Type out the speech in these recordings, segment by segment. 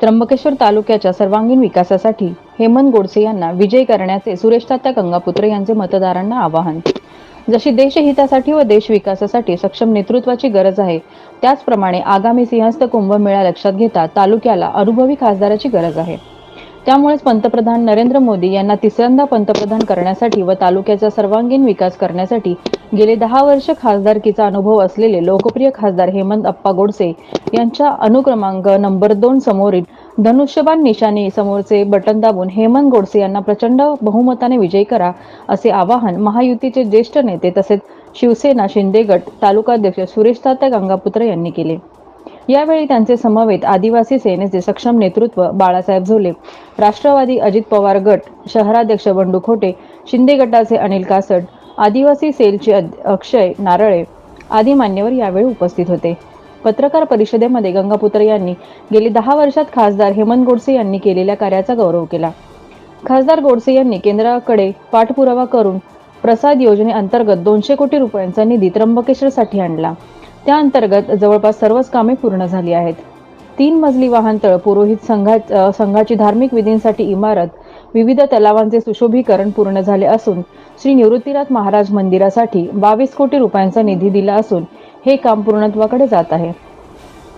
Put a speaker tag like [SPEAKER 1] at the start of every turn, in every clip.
[SPEAKER 1] त्र्यंबकेश्वर तालुक्याच्या सर्वांगीण विकासासाठी हेमंत गोडसे यांना विजयी करण्याचे सुरेश तात्या गंगापुत्र यांचे मतदारांना आवाहन. जशी देशहितासाठी व देश विकासासाठी सक्षम नेतृत्वाची गरज आहे त्याचप्रमाणे आगामी सिंहस्थ कुंभमेळा लक्षात घेता तालुक्याला अनुभवी खासदाराची गरज आहे. त्यामुळेच पंतप्रधान नरेंद्र मोदी यांना तिसऱ्यांदा पंतप्रधान करण्यासाठी व तालुक्याचा सर्वांगीण विकास करण्यासाठी गेले दहा वर्ष खासदारकीचा अनुभव असलेले लोकप्रिय खासदार हेमंत अप्पा गोडसे यांच्या अनुक्रमांक नंबर दोन समोरील धनुष्यबाण निशाणी समोरचे बटन दाबून हेमंत गोडसे यांना प्रचंड बहुमताने विजय करा असे आवाहन महायुतीचे ज्येष्ठ नेते तसेच शिवसेना शिंदे गट तालुकाध्यक्ष सुरेश तात्या गंगापुत्र यांनी केले. यावेळी त्यांचे समवेत आदिवासी सेनेचे सक्षम नेतृत्व बाळासाहेब झोले राष्ट्रवादी अजित पवार गट शहराध्यक्ष बंडू खोटे शिंदे गटाचे अनिल कासड आदिवासी सेलचे अक्षय नारळे आदी मान्यवर यावेळी उपस्थित होते. पत्रकार परिषदेमध्ये गंगापुत्र यांनी गेली दहा वर्षात खासदार हेमंत गोडसे यांनी केलेल्या कार्याचा गौरव केला. खासदार गोडसे यांनी केंद्राकडे पाठपुरावा करून प्रसाद योजनेअंतर्गत दोनशे कोटी रुपयांचा निधी त्र्यंबकेश्वरसाठी आणला. त्या अंतर्गत जवळपास सर्वच कामे पूर्ण झाली आहेत. तीन मजली वाहनतळ पुरोहित संघा संघाची धार्मिक विधींसाठी इमारत विविध तलावांचे सुशोभीकरण पूर्ण झाले असून श्री निवृत्तीनाथ महाराज मंदिरासाठी बावीस कोटी रुपयांचा निधी दिला असून हे काम पूर्णत्वाकडे जात आहे.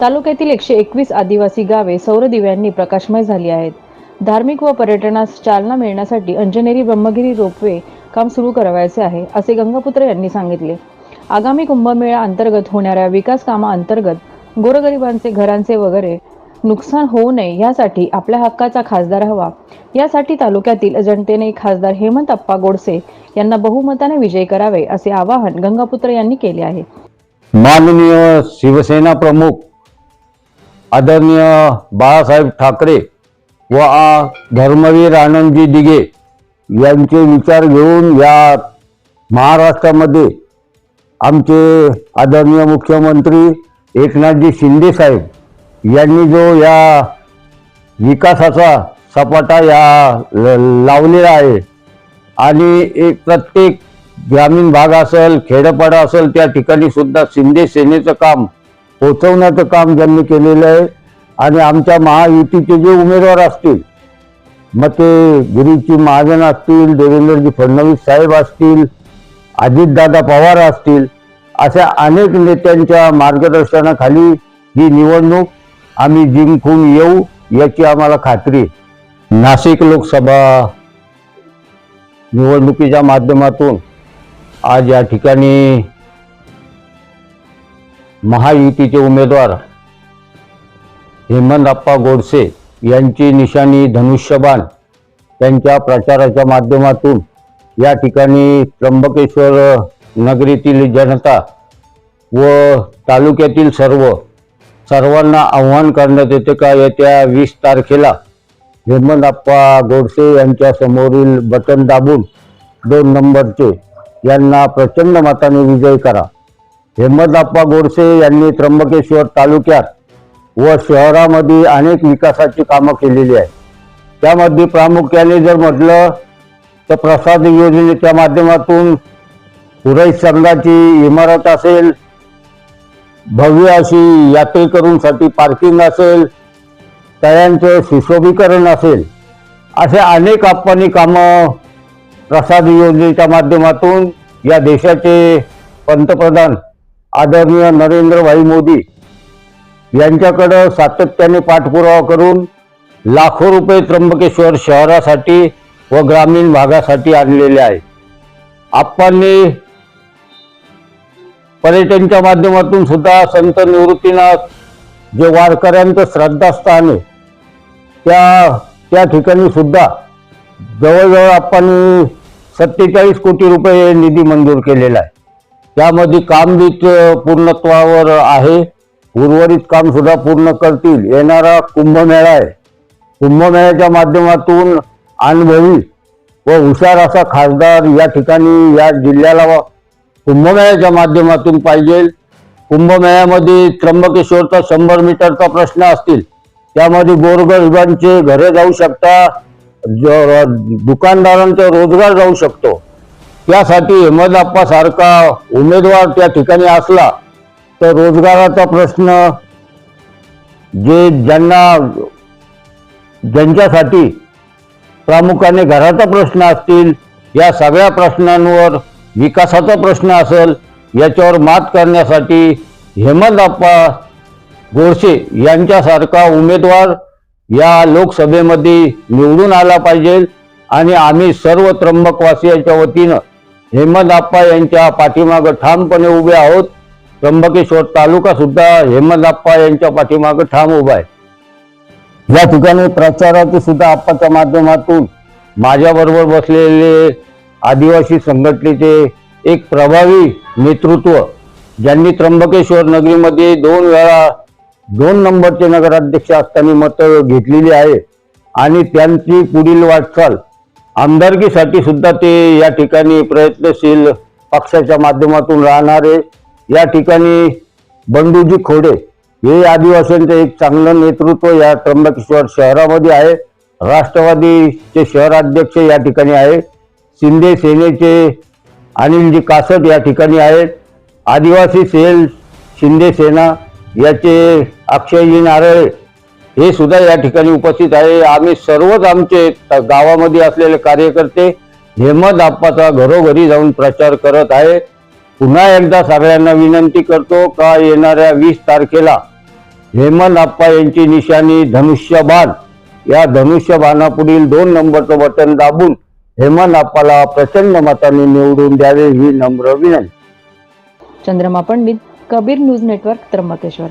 [SPEAKER 1] तालुक्यातील एकशे एकवीस आदिवासी गावे सौर दिव्यांनी प्रकाशमय झाली आहेत. धार्मिक व पर्यटनास चालना मिळण्यासाठी अंजनेरी ब्रह्मगिरी रोपवे काम सुरू करावायचे आहे असे गंगापुत्र यांनी सांगितले. आगामी कुंभमेळा अंतर्गत होणाऱ्या विकास कामाअंतर्गत गोरगरिबांचे घरांचे वगैरे नुकसान होऊ नये यासाठी आपल्या हक्काचा खासदार हवा. यासाठी तालुक्यातील जनतेने खासदार हेमंत अप्पा गोडसे यांना बहुमताने विजयी करावे असे आवाहन गंगापुत्र यांनी केले आहे.
[SPEAKER 2] माननीय शिवसेना प्रमुख आदरणीय बाळासाहेब ठाकरे व धर्मवीर आनंदजी दिघे यांचे विचार घेऊन या महाराष्ट्रामध्ये आमचे आदरणीय मुख्यमंत्री एकनाथजी शिंदे साहेब यांनी जो या विकासाचा सपाटा या ल- लावलेला आहे आणि एक प्रत्येक ग्रामीण भाग असेल खेडपाडा असेल त्या ठिकाणी सुद्धा शिंदे सेनेचं काम पोचवण्याचं काम ज्यांनी केलेलं आहे. आणि आमच्या महायुतीचे जे उमेदवार असतील मग ते गिरीजी महाजन असतील देवेंद्रजी फडणवीस साहेब असतील अजितदादा पवार असतील अशा अनेक नेत्यांच्या मार्गदर्शनाखाली ही निवडणूक आम्ही जिंकून येऊ याची आम्हाला खात्री नाशिक लोकसभा निवडणुकीच्या माध्यमातून आज या ठिकाणी महायुतीचे उमेदवार हेमंतप्पा गोडसे यांची निशाणी धनुष्यबाण त्यांच्या प्रचाराच्या माध्यमातून या ठिकाणी त्र्यंबकेश्वर नगरीतील जनता व तालुक्यातील सर्व सर्वांना आव्हान करण्यात येते का? येत्या वीस तारखेला हेमंतप्पा गोडसे यांच्या समोरील बटन दाबून दोन नंबरचे यांना प्रचंड मताने विजय करा. हेमंतप्पा गोडसे यांनी त्र्यंबकेश्वर तालुक्यात व शहरामध्ये अनेक विकासाची कामं केलेली आहेत. त्यामध्ये प्रामुख्याने जर म्हटलं तर प्रसाद योजनेच्या माध्यमातून पुरैत संघाची इमारत असेल भव्य अशी यात्रेकरूंसाठी पार्किंग असेल तळ्यांचं सुशोभीकरण असेल असे अनेक आपण कामं प्रसाद योजनेच्या माध्यमातून या देशाचे पंतप्रधान आदरणीय नरेंद्रभाई मोदी यांच्याकडं सातत्याने पाठपुरावा करून लाखो रुपये त्र्यंबकेश्वर शहरासाठी व ग्रामीण भागासाठी आणलेले आहे. आप्पांनी पर्यटनच्या माध्यमातून सुद्धा संत निवृत्तीनाथ जे वारकऱ्यांचं श्रद्धास्थान आहे त्या त्या ठिकाणी सुद्धा जवळजवळ आपण सत्तेचाळीस कोटी रुपये निधी मंजूर केलेला आहे. त्यामध्ये काम बी पूर्णत्वावर आहे. उर्वरित काम सुद्धा पूर्ण करतील. येणारा कुंभमेळा आहे. कुंभमेळ्याच्या माध्यमातून अनुभवी व हुशार असा खासदार या ठिकाणी या जिल्ह्याला व कुंभमेळ्याच्या माध्यमातून पाहिजे. कुंभमेळ्यामध्ये त्र्यंबकेश्वरचा शंभर मीटरचा प्रश्न असतील. त्यामध्ये गोरगरिबांचे घरे जाऊ शकता ज- दुकानदारांचा रोजगार जाऊ शकतो. त्यासाठी अहमद सारखा उमेदवार त्या ठिकाणी असला तर रोजगाराचा प्रश्न जे ज्यांना ज्यांच्यासाठी प्रामुख्याने घराचा प्रश्न असतील या सगळ्या प्रश्नांवर विकासाचा प्रश्न असेल याच्यावर मात करण्यासाठी हेमंतप्पा गोडसे यांच्यासारखा उमेदवार या लोकसभेमध्ये निवडून आला पाहिजे आणि आम्ही सर्व त्र्यंबकवासियांच्या वतीनं हेमंतप्पा यांच्या पाठीमागं ठामपणे उभे आहोत. त्र्यंबकेश्वर तालुका सुद्धा हेमंतप्पा यांच्या पाठीमागं ठाम उभा आहे. या ठिकाणी प्रचाराचे सुद्धा आप्पाच्या माध्यमातून माझ्याबरोबर बसलेले आदिवासी संघटनेचे एक प्रभावी नेतृत्व ज्यांनी त्र्यंबकेश्वर नगरीमध्ये दोन वेळा दोन नंबरचे नगराध्यक्ष असताना मतं घेतलेली आहे आणि त्यांची पुढील वाटचाल आमदारकीसाठी सुद्धा ते या ठिकाणी प्रयत्नशील पक्षाच्या माध्यमातून राहणारे. या ठिकाणी बंडूजी खोडे हे आदिवासींचं एक चांगलं नेतृत्व या त्र्यंबकेश्वर शहरामध्ये आहे. राष्ट्रवादीचे शहराध्यक्ष या ठिकाणी आहे. शिंदे सेनेचे अनिलजी कासट या ठिकाणी आहेत आदिवासी सेल शिंदे सेना याचे अक्षयजी नारळे हे सुद्धा या ठिकाणी उपस्थित आहे. आम्ही सर्वच आमचे गावामध्ये असलेले कार्यकर्ते हेमद आप्पाचा घरोघरी जाऊन प्रचार करत आहे. पुन्हा एकदा सगळ्यांना विनंती करतो का येणाऱ्या वीस तारखेला हेमंत आप्पा यांची निशाणी धनुष्यबाण. या धनुष्यबाणापुढील दोन नंबरचं बटन दाबून हेमंत आप्पाला प्रचंड मताने निवडून द्यावे ही नम्र विनंती.
[SPEAKER 1] Chandrama Pandit Kabir news network Trimbakeshwar.